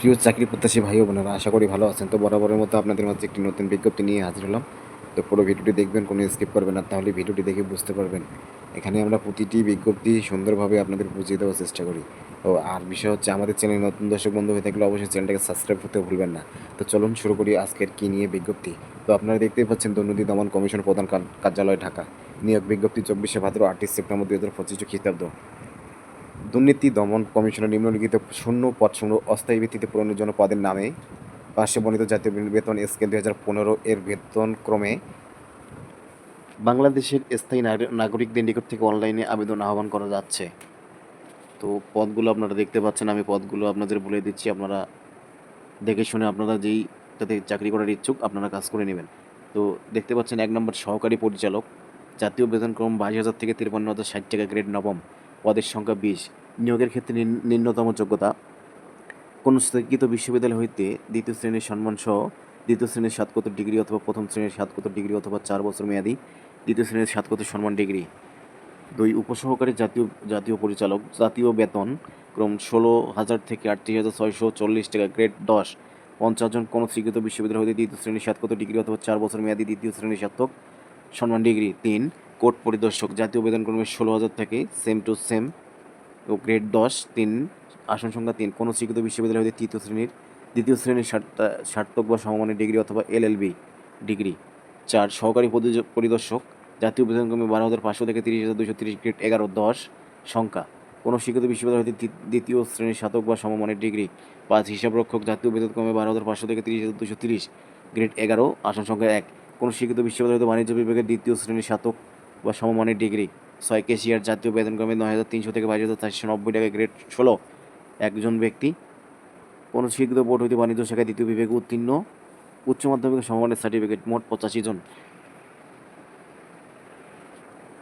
প্রিয় চাকরি প্রত্যাশী ভাই বোনেরা, আশা করি ভালো আছেন। তো বরাবরের মতো আপনাদের মাঝে একটি নতুন বিজ্ঞপ্তি নিয়ে হাজির হলাম। তো পুরো ভিডিওটি দেখবেন, কোনো স্কিপ করবেন না। তাহলে ভিডিওটি দেখে বুঝতে পারবেন। এখানে আমরা প্রতিটি বিজ্ঞপ্তি সুন্দরভাবে আপনাদের বুঝিয়ে দেওয়ার চেষ্টা করি। ও, আর বিষয় হচ্ছে, আমাদের চ্যানেল নতুন দর্শক বন্ধু হয়ে থাকলে অবশ্যই চ্যানেলটাকে সাবস্ক্রাইব করতে ভুলবেন না। তো চলুন শুরু করি আজকের কী নিয়ে বিজ্ঞপ্তি। তো আপনারা দেখতেই পাচ্ছেন দুর্নীতি দমন কমিশন প্রধান কার- কার্যালয় ঢাকা। নিয়োগ বিজ্ঞপ্তি চব্বিশে ভাদ্র আটই সেপ্টেম্বর দুই হাজার পঁচিশ খ্রিস্টাব্দ। দুর্নীতি, দমন কমিশনের নিম্নলিখিত শূন্য পদসমূহ অস্থায়ী ভিত্তিতে পূরণের জন্য পদের নামে পার্শ্ব বর্ণিত জাতীয় বেতন স্কেল দুই হাজার পনেরো এর বেতন ক্রমে বাংলাদেশের স্থায়ী নাগরিকদের নিকট থেকে অনলাইনে আবেদন আহ্বান করা যাচ্ছে। তো পদগুলো আপনারা দেখতে পাচ্ছেন, আমি পদগুলো আপনাদের বলে দিচ্ছি, আপনারা দেখে শুনে আপনারা যেই যাতে চাকরি করার ইচ্ছুক আপনারা কাজ করে নেবেন। তো দেখতে পাচ্ছেন, এক নম্বর সহকারী পরিচালক, জাতীয় বেতনক্রম বাইশ হাজার থেকে তিরপান্ন হাজার ষাট টাকা, গ্রেড নবম, পদের সংখ্যা বিশ। নিয়োগের ক্ষেত্রে নিম্নতম যোগ্যতা। কোন স্বীকৃত বিশ্ববিদ্যালয় হইতে দ্বিতীয় শ্রেণির সম্মান সহ দ্বিতীয় শ্রেণির সাতকোত্তর ডিগ্রি অথবা প্রথম শ্রেণির সাতকোত্তর ডিগ্রি অথবা চার বছর মেয়াদী দ্বিতীয় শ্রেণির সাতকোত্তর সম্মান ডিগ্রি। দুই, উপসহকারী জাতীয় জাতীয় পরিচালক, জাতীয় বেতন ক্রম ষোলো হাজার থেকে আটত্রিশ হাজার ছয়শো চল্লিশ টাকা, গ্রেড দশ। পঞ্চাশ জন কোনো স্বীকৃত বিশ্ববিদ্যালয় হতে দ্বিতীয় শ্রেণির সাতকোত্তর ডিগ্রি অথবা চার বছর মেয়াদী দ্বিতীয় শ্রেণির সাতক সম্মান ডিগ্রি। তিন, কোর্ট পরিদর্শক, জাতীয় বেতন ক্রমে ষোলো হাজার থেকে সেম টু সেম। ও গ্রেড দশ, তিন, আসন সংখ্যা তিন, কোনো স্বীকৃত বিশ্ববিদ্যালয় হতে তৃতীয় শ্রেণির, দ্বিতীয় শ্রেণির ষাটক বা সমমানের ডিগ্রি অথবা এলএলবি ডিগ্রি চার, সহকারী পরিদর্শক- জাতীয় বেতনক্রমে বারো হাজার পাঁচশো থেকে তিরিশ হাজার দুশো তিরিশ গ্রেড এগারো, দশ সংখ্যা। কোনো শিক্ষিত বিশ্ববিদ্যালয় হতে দ্বি- দ্বিতীয় শ্রেণির স্নাতক বা সমমানের ডিগ্রি পাঁচ, হিসাবরক্ষক, জাতীয় বেতনক্রমে বারো হাজার পাঁচশো থেকে তিরিশ হাজার দুশো তিরিশ গ্রেড এগারো, আসন সংখ্যা এক। কোনো শিক্ষিত বিশ্ববিদ্যালয় হতে বাণিজ্য বিভাগের দ্বিতীয় শ্রেণির স্নাতক বা সমমানের ডিগ্রি ছয় কেশিয়ার জাতীয় বেতনক্রমে নয় হাজার তিনশো থেকে বাইশ হাজার চারশো নব্বই টাকা গ্রেড ষোলো। একজন ব্যক্তি কোনো স্বীকৃত বোর্ড হইতে বাণিজ্য শাখায় দ্বিতীয় বিভাগে উত্তীর্ণ, উচ্চ মাধ্যমিক সমমানের সার্টিফিকেট মোট পঁচাশি জন।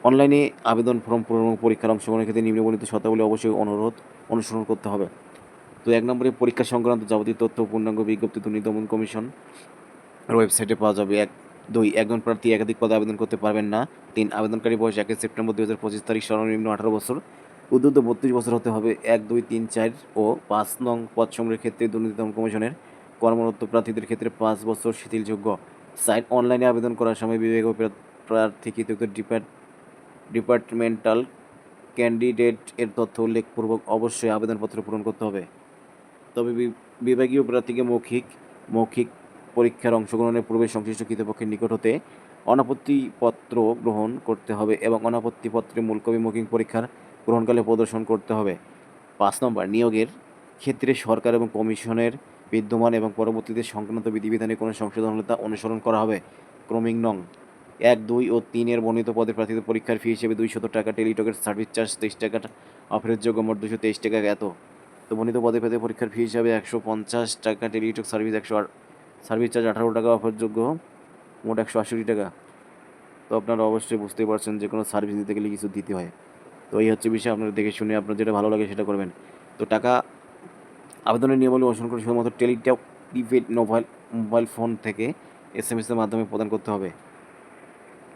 অনলাইনে আবেদন ফর্ম পূরণ এবং পরীক্ষার অংশগ্রহণের ক্ষেত্রে নিম্নবর্ণিত শর্তাবলী অবশ্যই অনুরোধ অনুসরণ করতে হবে। তো এক নম্বরে পরীক্ষা সংক্রান্ত যাবতীয় তথ্য, পূর্ণাঙ্গ বিজ্ঞপ্তি, দুর্নীতি দমন কমিশন ওয়েবসাইটে পাওয়া যাবে। এক দুই, একজন প্রার্থী একাধিক পদে আবেদন করতে পারবেন না। তিন, আবেদনকারী বয়স একই সেপ্টেম্বর দুই হাজার পঁচিশ তারিখ সর্বনিম্ন আঠারো বছর। উদ্যুত বত্রিশ বছর হতে হবে। এক, দুই, তিন, চার ও পাঁচ নং পদ সমূহের ক্ষেত্রে দুর্নীতি দমন কমিশনের কর্মরত প্রার্থীদের ক্ষেত্রে পাঁচ বছর শিথিলযোগ্য। সাইট অনলাইনে আবেদন করার সময় বিবেক প্রার্থী কৃতজ্ঞ ডিপার্ট ডিপার্টমেন্টাল ক্যান্ডিডেট এর তথ্য উল্লেখপূর্বক অবশ্যই আবেদনপত্র পূরণ করতে হবে। তবে বিভাগীয় প্রার্থীকে মৌখিক মৌখিক পরীক্ষার অংশগ্রহণের পূর্বে সংশ্লিষ্ট কৃতপক্ষের নিকট হতে অনাপত্তিপত্র গ্রহণ করতে হবে এবং অনাপত্তিপত্রে মূল কপি মৌখিক পরীক্ষার গ্রহণকালে প্রদর্শন করতে হবে। পাঁচ নম্বর, নিয়োগের ক্ষেত্রে সরকার এবং কমিশনের বিদ্যমান এবং পরবর্তীতে সংক্রান্ত বিধিবিধানে কোনো সংশোধন হলে তা অনুসরণ করা হবে। ক্রমিক নং, এক, দুই ও তিনের বর্ণিত পদে প্রার্থীদের পরীক্ষার ফি হিসেবে দুইশত টাকা, টেলিটকের সার্ভিস চার্জ তেইশ টাকা অফেরতযোগ্য মোট দুশো তেইশ টাকা এত তো বর্ণিত পদে পেতে পরীক্ষার ফি হিসাবে একশো পঞ্চাশ টাকা, টেলিটক সার্ভিস একশো আট সার্ভিস চার্জ আঠারো টাকা, অফারযোগ্য, মোট একশো আশি টাকা। তো আপনারা অবশ্যই বুঝতেই পারছেন যে কোনো সার্ভিস দিতে গেলে কিছু দিতে হয়। তো এই হচ্ছে বিষয় আপনারা দেখে শুনে আপনার যেটা ভালো লাগে সেটা করবেন। তো টাকা আবেদনের নিয়মাবলী অনুসরণ করে শুধুমাত্র Teletalk, prepaid, mobile mobile phone থেকে এস এম এসের মাধ্যমে প্রদান করতে হবে।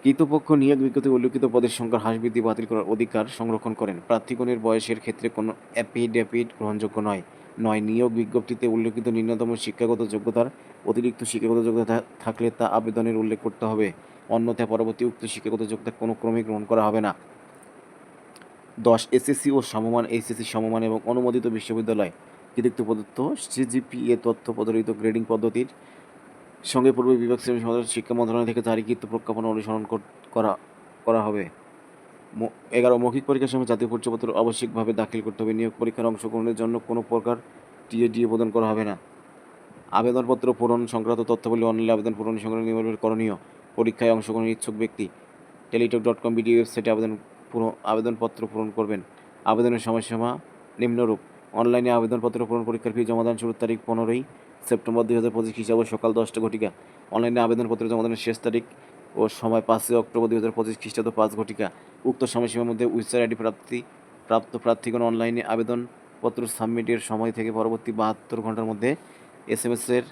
কৃতপক্ষ নিয়োগ বিজ্ঞপ্তি উল্লিখিত পদের সংখ্যার হ্রাস বৃদ্ধি বাতিল করার অধিকার সংরক্ষণ করেন। প্রার্থীগণের বয়সের ক্ষেত্রে কোনো অ্যাফিডেভিট গ্রহণযোগ্য নয়। নয়, নিয়োগ বিজ্ঞপ্তিতে উল্লেখিত ন্যূনতম শিক্ষাগত যোগ্যতার অতিরিক্ত শিক্ষাগত যোগ্যতা থাকলে তা আবেদনের উল্লেখ করতে হবে। অন্যথায় পরবর্তী উক্ত শিক্ষাগত যোগ্যতা কোনো ক্রমে গ্রহণ করা হবে না। দশ, এসএসসি ও সমমান, এইচএসসি সমমান এবং অনুমোদিত বিশ্ববিদ্যালয়। কৃতিত্ব প্রদত্ত সিজিপিএ তথ্য প্রচলিত গ্রেডিং পদ্ধতির সঙ্গে পূর্বে বিভাগ শ্রেণি সমাজ শিক্ষা মন্ত্রণালয় থেকে জারিকৃত প্রজ্ঞাপন অনুসরণ করা করা হবে। এগারো, মৌখিক পরীক্ষার সময় জাতীয় পরিচয়পত্র আবশ্যিকভাবে দাখিল করতে হবে। নিয়োগ পরীক্ষার অংশগ্রহণের জন্য কোনো প্রকার টিএডিএ প্রদান করা হবে না। আবেদনপত্র পূরণ সংক্রান্ত তথ্যাবলী অনলাইনে আবেদন পূরণ সংক্রান্ত নিয়মাবলী করণীয়। পরীক্ষায় অংশগ্রহণের ইচ্ছুক ব্যক্তি টেলিটক ডট কম বিডি ওয়েবসাইটে আবেদন আবেদনপত্র পূরণ করবেন। আবেদনের সময়সীমা নিম্নরূপ। অনলাইনে আবেদনপত্র পূরণ পরীক্ষার ফি জমাদান শুরুর তারিখ পনেরোই সেপ্টেম্বর দুই হাজার পঁচিশ হিসাবে সকাল দশটা ঘটিকা। অনলাইনে আবেদনপত্র জমাদানের শেষ তারিখ ও সময় পাঁচই অক্টোবর দুই হাজার পঁচিশ খ্রিস্টাব্দ পাঁচ ঘটিকা। উক্ত সময়সীমার মধ্যে ওয়েবসাইট আইডি প্রাপ্তি, প্রাপ্ত প্রার্থীগণ অনলাইনে আবেদনপত্র সাবমিটের সময় থেকে পরবর্তী বাহাত্তর ঘণ্টার মধ্যে এস এম এর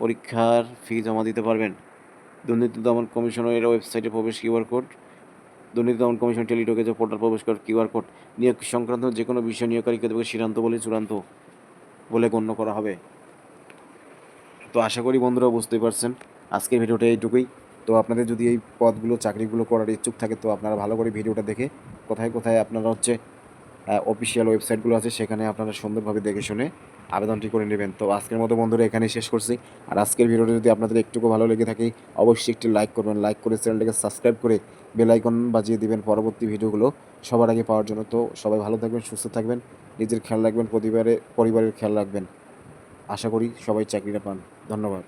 পরীক্ষার ফি জমা দিতে পারবেন। দুর্নীতি দমন কমিশনের ওয়েবসাইটে প্রবেশ কিউআর কোড। দুর্নীতি দমন কমিশন টেলিটকে যে পোর্টাল প্রবেশ করার কিউআর কোড। নিয়োগ সংক্রান্ত যে কোনো বিষয় নিয়োগকারী কর্তৃপক্ষের সিদ্ধান্ত বলে চূড়ান্ত বলে গণ্য করা হবে। তো আশা করি বন্ধুরা বুঝতেই পারছেন। আজকের ভিডিওটা এইটুকুই। তো আপনাদের যদি এই পদগুলো, চাকরিগুলো করার ইচ্ছুক থাকে, তো আপনারা ভালো করে ভিডিওটা দেখে, কোথায় কোথায় আপনারা হচ্ছে অফিসিয়াল ওয়েবসাইটগুলো আছে, সেখানে আপনারা সুন্দরভাবে দেখে শুনে আবেদনটি করে নেবেন। তো আজকের মতো বন্ধুরা, এখানেই শেষ করছি। আর আজকের ভিডিওটা যদি আপনাদের একটুকু ভালো লেগে থাকে, অবশ্যই একটি লাইক করবেন। লাইক করে চ্যানেলটাকে সাবস্ক্রাইব করে বেলাইকন বাজিয়ে দিবেন পরবর্তী ভিডিওগুলো সবার আগে পাওয়ার জন্য। তো সবাই ভালো থাকবেন, সুস্থ থাকবেন, নিজের খেয়াল রাখবেন, পরিবারে পরিবারের খেয়াল রাখবেন। আশা করি সবাই চাকরিটা পান। ধন্যবাদ।